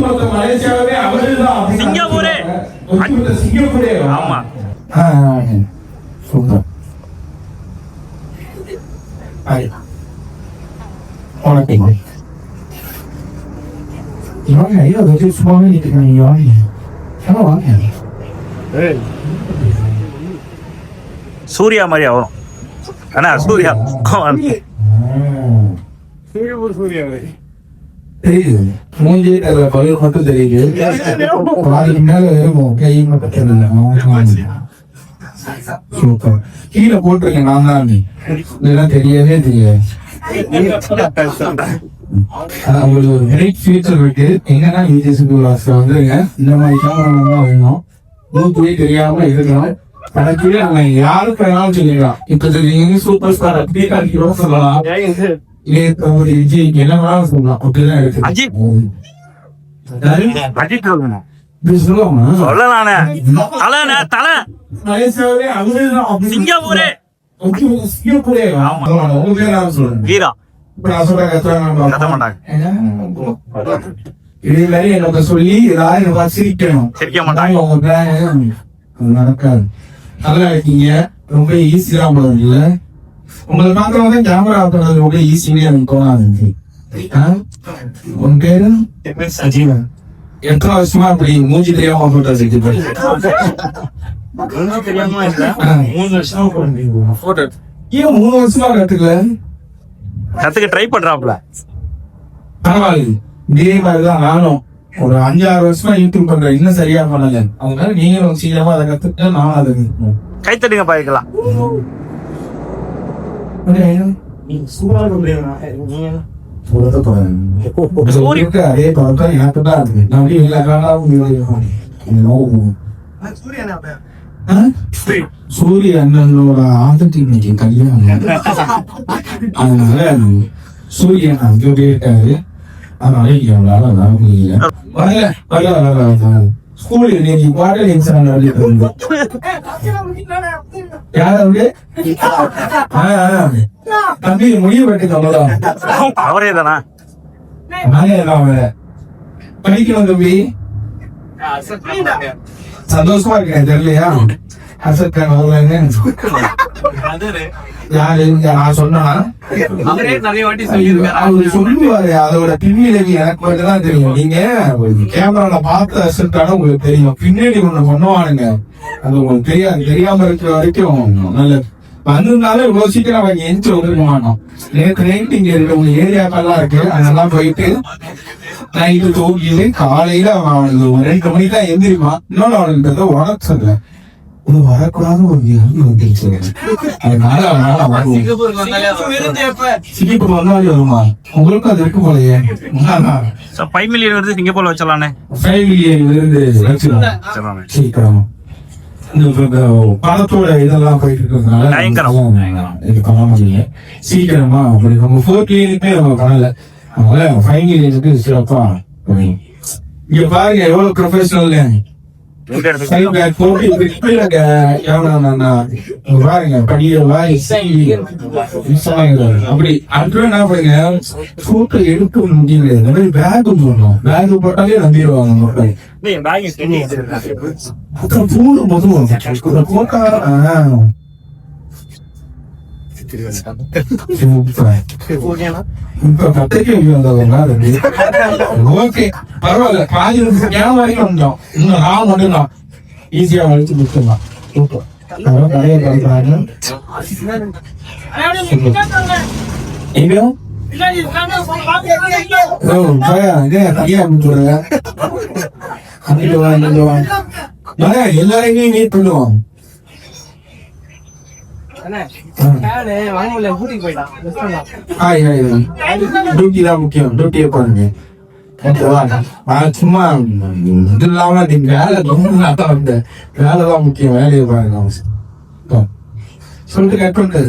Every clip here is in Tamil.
மலேசியாவே சிங்கப்பூரே. சிங்கப்பூரே ஆமா. சூப்பர். வணக்கம் வாங்க ஐயோ அது சும்மாவே நிற்கிறீங்க வாங்க. சூர்யா மாதிரியா வரும். அண்ணா சூர்யா தெரியுது மூஞ்சி அதுல பகுதி மட்டும் தெரியுது. பாதிக்கு மேல இருக்கும் கை மட்டும் தெரியல. சூப்பர். கீழே போட்டிருக்கேன் நான் தான் நீ. இதெல்லாம் தெரியவே தெரியாது. உங்களுக்கு ஒரு கிரேட் ஃபியூச்சர் இருக்கு. எங்கன்னா விஜய் வாசல் வந்துருங்க. இந்த மாதிரி கேமரா வேணும். மூத்துவே தெரியாம இருக்கணும். கடைக்கு நம்ம யாருக்கு வேணாலும் சொல்லிடலாம் இப்ப தெரியுங்க சூப்பர் ஸ்டார் அப்படி காட்டிக்கிறோம் சொல்லலாம். இதே ஒரு விஜய்க்கு என்ன வேணாலும் சொல்லலாம். அப்படிதான் இருக்கு. அஜித். அஜித் சொல்லணும். சிங்கப்பூரே. சிங்கப்பூரே. ஆமா. சொல்றேன் வீரா. இதே மாதிரி எனக்கு சொல்லி எனக்கு பார்த்து சிரிக்கணும். சிரிக்க மாட்டாங்க. நடக்காது. நல்லா இருக்கீங்க. ரொம்ப ஈஸி தான் போடுறீங்க உங்களை பார்க்கறவங்க தான் கேமரா ஆக்குறது ரொம்ப எனக்கு தோணாது? உன் பேரு? சஜீவன். எத்தனை வருஷமா அப்படி மூஞ்சி தெரியாம போட்டோ மூணு வருஷமா போட்டோ ஏன் மூணு வருஷமா கத்துக்கல? கத்துக்க ட்ரை பண்றாப்ல பரவாயில்ல. இதே மாதிரிதான் நானும் ஒரு அஞ்சாறு வருஷமா யூடியூப் பண்றேன். இன்னும் சரியா பண்ணல. அதனால நீங்களும் சீக்கிரமா அதை கத்துக்க நானும் அதை கத்துக்கணும். கை தட்டுங்க பாய்க்கலாம் பொறுத்த படம். உங்களுக்கு அதே பழக்கம் எனக்கு தான் இருக்கு நான் அப்படியே எல்லா காலம் சூரிய அண்ணனோட ஆதத்தின் இன்னைக்கு கல்யாணம் அதனால சூரியன் அங்கே இருக்காரு அதனால எவ்வளவு வர முடியல வரல வரல வரல வரல ஸ்கூல் இன்னைக்கு குவார்டர் எக்ஸாம் நடந்துட்டு இருந்து யாராவது ஆ, ஆ. தம்பி முடிவு பெற்று அவ்வளவுதான் அவரே தானா. நானே தான் அவன் படிக்கணும் தம்பி சந்தோஷமா இருக்கேன் தெரியலையா? அசத் கான் வரலன்னு யாரு? நான் சொன்னா? அவரு சொல்லுவாரு. அதோட பின்விளைவு எனக்கு மட்டும் தான் தெரியும். நீங்க கேமரால பார்த்த அசத் கான உங்களுக்கு தெரியும். பின்னாடி ஒண்ணு பண்ணுவானுங்க. அது உங்களுக்கு தெரியாது. தெரியாம இருக்கிற வரைக்கும் நல்லது. வந்திருந்தாலும் இவ்வளவு சீக்கிரம் அவங்க எந்திரிச்சு வந்துருக்க மாட்டோம் நேற்று நைட்டு இங்க இருக்க. உங்க ஏரியாக்கெல்லாம் இருக்கு. அதெல்லாம் போயிட்டு நைட்டு தூக்கிட்டு காலையில அவன் அவனுக்கு ரெண்டு மணிக்கு தான் எந்திரிப்பான். இன்னொன்னு அவனுக்கு உடச்சு இது வரக்கூடாத ஒரு வியாதி வந்துருச்சு அதனால அவனால வருவோம் சிங்கப்பூர் வந்தாலே வருமா? உங்களுக்கும் அது இருக்கு போலயே. ஃபைவ் மில்லியன் வருது சிங்கப்பூர்ல வச்சலானே ஃபைவ் மில்லியன் விருந்து வச்சிருவோம் சொல்லலாமே சீக்கிரம். படத்தோட இதெல்லாம் போயிட்டு இருக்கிறதுனால. இது பண்ண முடியல. சீக்கிரமா அப்படி நம்ம ஃபோர் கிளினிக்கே நம்ம பண்ணல. அதனால சிறப்பா இங்க பாருங்க எவ்வளவு ப்ரொஃபஷனல் அப்படி அடுத்து என்ன பண்ணுங்க சூட்டை எடுக்க முடியல. இந்த மாதிரி பேக் சொல்லணும் பேக் போட்டாலே நம்பிடுவாங்க மக்கள். மொதல் இந்த போட்டா ஆ. சூப்பர். இப்ப கத்திரிக்கை வைக்க வந்தவங்க ரெண்டு. ஓகே பரவாயில்ல பாதி நிமிஷம் ஏன் வரைக்கும் வந்தோம் இன்னும் நான் மட்டும் தான் ஈஸியா வலிச்சு முடிச்சிடலாம் சூப்பர் அப்புறம் நிறைய கலக்குறாங்க டியூட்டி தான் முக்கியம். டியூட்டியை பாருங்க. ஓகேவா நான் சும்மா இது இல்லாம வேலை ரொம்ப வந்தேன் வேலை தான் முக்கியம். வேலையை பாருங்க. சொல்லிட்டு கட் பண்ணு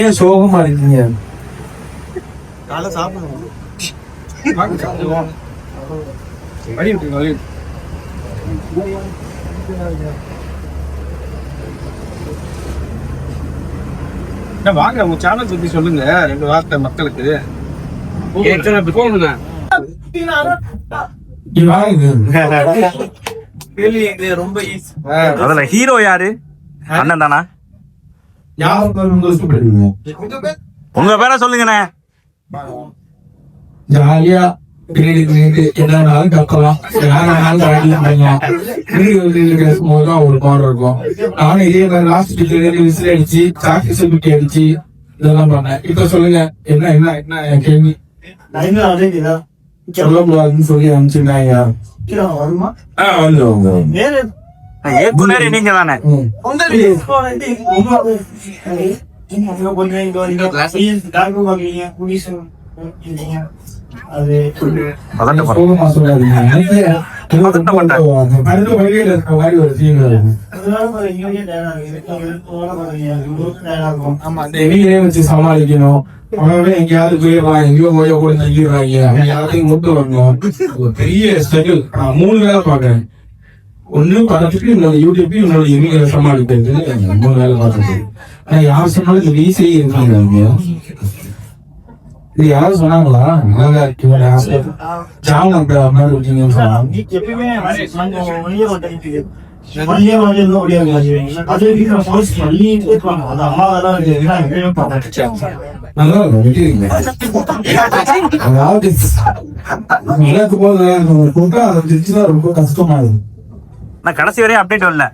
ஏன் சோகமா இருக்கீங்க? வாங்க உங்க சேனல் பத்தி சொல்லுங்க. ரெண்டு வார்த்தை மக்களுக்கு. போகுங்க இது வாங்குது ரொம்ப ஈஸி அதுல ஹீரோ யாரு? அண்ணன் தானா? உங்க பேரை சொல்லுங்கண்ணே. ஜாலியா பின்னாடி நின்று என்னன்னாலும் கக்கலாம் பண்ணலாம் வீடியோ வெளியில பேசும்போது தான் ஒரு பாடம் இருக்கும் நானும் இதே மாதிரி லாஸ்ட் விசில் அடிச்சு சாக்கி செல்பிட்டி அடிச்சு இதெல்லாம் பண்ணேன் இப்ப சொல்லுங்க என்ன என்ன என்ன என் கேள்வி சொல்ல முடியாதுன்னு சொல்லி அனுப்பிச்சிருந்தாங்க ஆ வந்து வந்து ஏற்குனரே நீங்க தானே. பதட்டப்படுறேன் சோகமா சொல்லாதீங்க அடுத்த வழியில இருக்க மாதிரி ஒரு ஆமா அந்த எண்ணிலே வச்சு சமாளிக்கணும். அவன் எங்கேயாவது போயிடுறான் எங்கேயோ போய் கூட தங்கிடுறாங்க. அவன் யாரையும் கொண்டு வரணும். ஒரு பெரிய ஸ்ட்ரகிள் நான் மூணு வேலை பாக்குறேன் ஒண்ணு படத்துக்கு இன்னொரு யூடியூப் இன்னொரு சமாளிக்கிறது மூணு வேலை பார்த்துட்டு. ஆனா யார் சொன்னாலும் இது ஈஸியே இருக்காங்க இங்க. இது யாரும் சொன்னாங்களா? நல்லா இருக்கு? ஜாமன் மாதிரி இருக்கீங்கன்னு சொன்னாங்க. நல்லா இருக்கும் அதாவது போது அதை ரொம்ப கஷ்டமா இருக்கு. நான் கடைசி வரையும் அப்டேட் வரல.